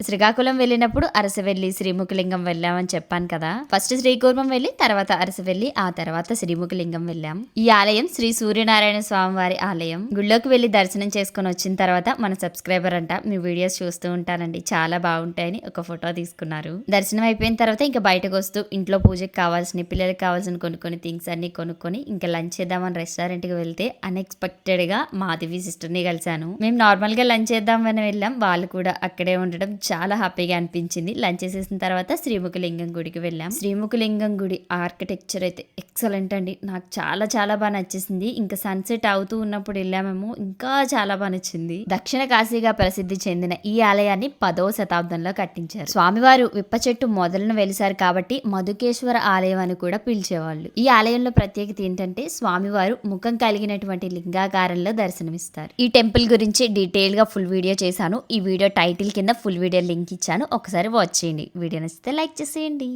శ్రీకాకుళం వెళ్ళినప్పుడు అరసవెల్లి శ్రీముఖలింగం వెళ్ళామని చెప్పాను కదా. ఫస్ట్ శ్రీకూర్మం వెళ్ళి తర్వాత అరసవెల్లి ఆ తర్వాత శ్రీముఖలింగం వెళ్ళాం. ఈ ఆలయం శ్రీ సూర్యనారాయణ స్వామి వారి ఆలయం. గుళ్ళోకి వెళ్ళి దర్శనం చేసుకుని వచ్చిన తర్వాత మన సబ్స్క్రైబర్ అంట మీ వీడియోస్ చూస్తూ ఉంటానండి. చాలా బాగుంటాయని ఒక ఫోటో తీసుకున్నారు. దర్శనం అయిపోయిన తర్వాత ఇంకా బయటకు వస్తూ ఇంట్లో పూజకి కావాల్సిన పిల్లలకి కావాల్సిన కొన్ని కొన్ని థింగ్స్ అన్ని కొనుక్కొని ఇంకా లంచ్ చేద్దామని రెస్టారెంట్కి వెళ్తే అన్ఎక్స్పెక్టెడ్గా మాధవి సిస్టర్ని కలిశాను. మేము నార్మల్గా లంచ్ చేద్దామని వెళ్ళాం. వాళ్ళు కూడా అక్కడే ఉండడం చాలా హ్యాపీగా అనిపించింది. లంచ్ చేసేసిన తర్వాత శ్రీముఖలింగం గుడికి వెళ్ళాం. శ్రీముఖలింగం గుడి ఆర్కిటెక్చర్ అయితే ఎక్సలెంట్ అండి. నాకు చాలా చాలా బాగా నచ్చేసింది. ఇంకా సన్సెట్ అవుతూ ఉన్నప్పుడు వెళ్ళామేమో ఇంకా చాలా బాగా నచ్చింది. దక్షిణ కాశీగా ప్రసిద్ధి చెందిన ఈ ఆలయాన్ని పదో శతాబ్దంలో కట్టించారు. స్వామివారు విప్ప చెట్టు మొదలను వెలిసారు కాబట్టి మధుకేశ్వర ఆలయం అని కూడా పిలిచేవాళ్ళు. ఈ ఆలయంలో ప్రత్యేకత ఏంటంటే స్వామివారు ముఖం కలిగినటువంటి లింగాకారంలో దర్శనమిస్తారు. ఈ టెంపుల్ గురించి డీటెయిల్గా ఫుల్ వీడియో చేశాను. ఈ వీడియో టైటిల్ కింద ఫుల్ వీడియో వీడియో లింక్ ఇచ్చాను. ఒకసారి వాచ్ చేయండి. వీడియో నచ్చితే లైక్ చేసేయండి.